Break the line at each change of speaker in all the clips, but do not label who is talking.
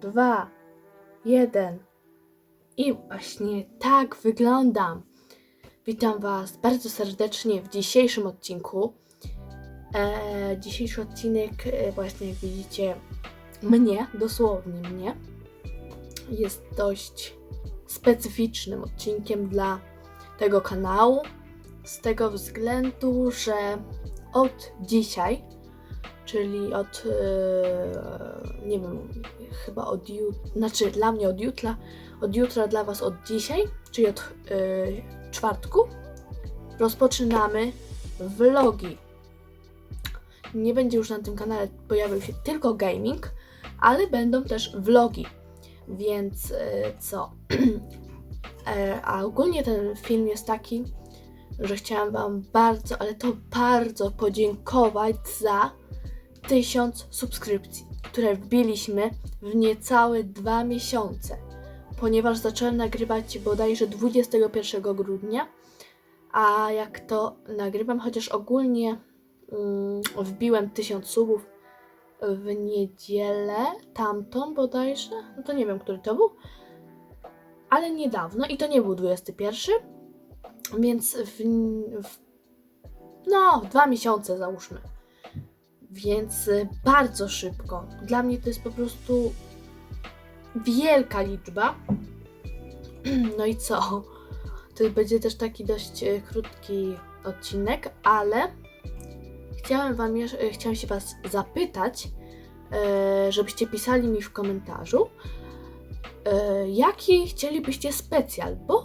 dwa, jeden. I właśnie tak wyglądam. Witam Was bardzo serdecznie w dzisiejszym odcinku. E, dzisiejszy odcinek, e, właśnie jak widzicie, mnie, dosłownie mnie, jest dość specyficznym odcinkiem dla tego kanału. Z tego względu, że od dzisiaj, czyli od, e, nie wiem, chyba od jutra, znaczy dla mnie od jutra, od jutra dla Was od dzisiaj, czyli od e, czwartku, rozpoczynamy vlogi. Nie będzie już na tym kanale pojawił się tylko gaming, ale będą też vlogi. Więc e, co? E, A ogólnie ten film jest taki, że chciałam Wam bardzo, ale to bardzo podziękować za tysiąc subskrypcji, które wbiliśmy w niecałe dwa miesiące, ponieważ zacząłem nagrywać bodajże 21 grudnia, a jak to nagrywam, chociaż ogólnie mm, wbiłem tysiąc subów w niedzielę, tamtą bodajże, no to nie wiem, który to był, ale niedawno i to nie był 21, więc w, w no, dwa miesiące załóżmy. Więc y, bardzo szybko. Dla mnie to jest po prostu wielka liczba. No i co? To będzie też taki dość y, krótki odcinek, ale chciałem wam y, chciałam się was zapytać, żebyście pisali mi w komentarzu, jaki chcielibyście specjal, bo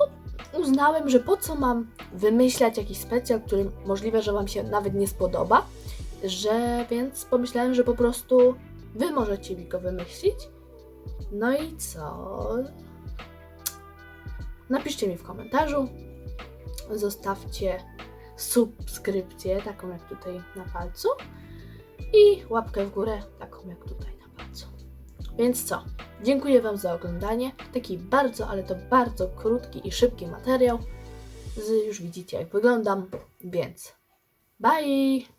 uznałem, że po co mam wymyślać jakiś specjal, który możliwe, że Wam się nawet nie spodoba, że więc pomyślałem, że po prostu Wy możecie mi go wymyślić. No i co? Napiszcie mi w komentarzu, zostawcie subskrypcję, taką jak tutaj na palcu i łapkę w górę, taką jak tutaj na palcu. Więc co? Dziękuję Wam za oglądanie. Taki bardzo, ale to bardzo krótki i szybki materiał. Z, już widzicie, jak wyglądam, więc bye!